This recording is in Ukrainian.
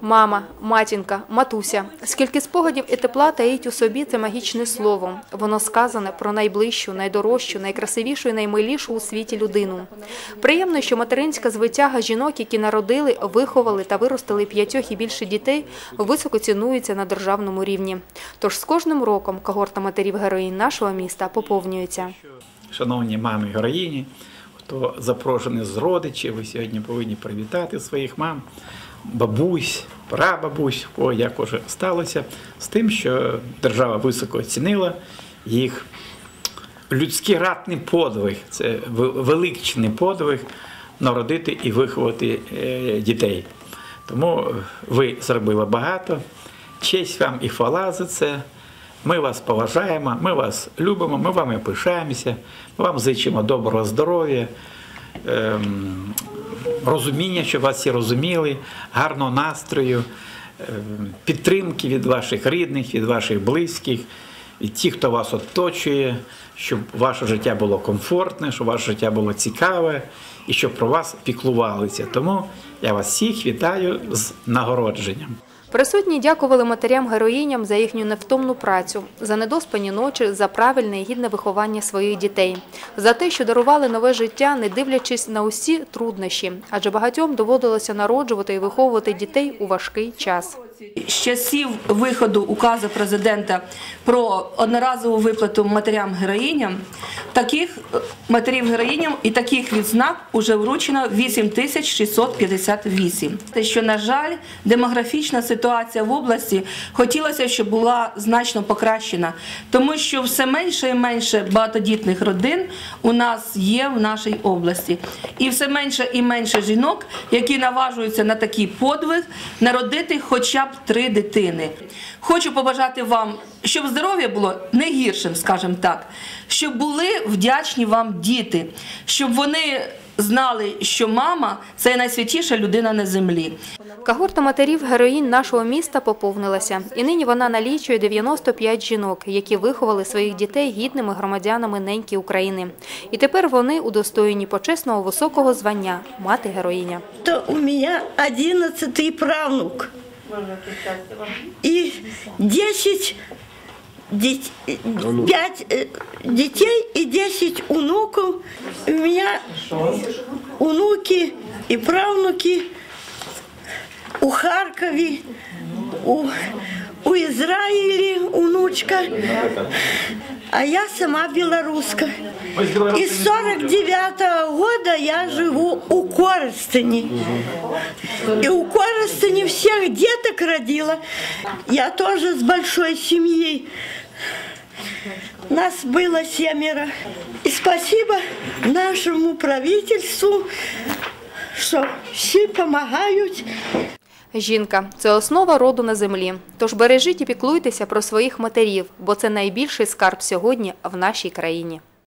Мама, матінка, матуся. Скільки спогадів і тепла таїть у собі це магічне слово. Воно сказане про найближчу, найдорожчу, найкрасивішу і наймилішу у світі людину. Приємно, що материнська звитяга жінок, які народили, виховали та виростили п'ятьох і більше дітей, високо цінується на державному рівні. Тож з кожним роком когорта матерів героїнь нашого міста поповнюється. Шановні мами героїні, хто запрошений з родичів, ви сьогодні повинні привітати своїх мам, бабусь, прабабусь, о, як уже сталося, з тим, що держава високо оцінила їх людський ратний подвиг, це величний подвиг народити і виховати е, дітей. Тому ви зробили багато. Честь вам і хвала за це. Ми вас поважаємо, ми вас любимо, ми вами пишаємося, вам зичимо доброго здоров'я, ем, розуміння, щоб вас всі розуміли, гарного настрою, ем, підтримки від ваших рідних, від ваших близьких, від тих, хто вас оточує, щоб ваше життя було комфортне, щоб ваше життя було цікаве і щоб про вас піклувалися. Тому я вас всіх вітаю з нагородженням. Присутні дякували матерям-героїням за їхню невтомну працю, за недоспані ночі, за правильне і гідне виховання своїх дітей, за те, що дарували нове життя, не дивлячись на усі труднощі, адже багатьом доводилося народжувати і виховувати дітей у важкий час. З часів виходу указу президента про одноразову виплату матерям-героїням, таких е, матерів-героїням і таких відзнак уже вручено 8658. Те, що, на жаль, демографічна ситуація в області хотілося, щоб була значно покращена, тому що все менше і менше багатодітних родин у нас є в нашій області. І все менше і менше жінок, які наважуються на такий подвиг, народити хоча б три дитини. Хочу побажати вам, щоб здоров'я було не гіршим, скажімо так, щоб були вдячні вам діти, щоб вони знали, що мама це найсвятіша людина на землі. Когорта матерів героїнь нашого міста поповнилася, і нині вона налічує 95 жінок, які виховали своїх дітей гідними громадянами неньки України. І тепер вони удостоєні почесного високого звання мати героїня. то у меня одиннадцатый правнук. И десять дет- пять э, детей и десять внуков. У меня внуки и правнуки у Харкове, у, у Израиле внучка, а я сама белоруска. И с 49 года я живу у Коростыни. И у Коростыни всех деток родила. Я тоже с большой семьей. Нас было семеро. И спасибо нашему правительству, что все помогают. Жінка це основа роду на землі. Тож бережіть і піклуйтеся про своїх матерів, бо це найбільший скарб сьогодні в нашій країні.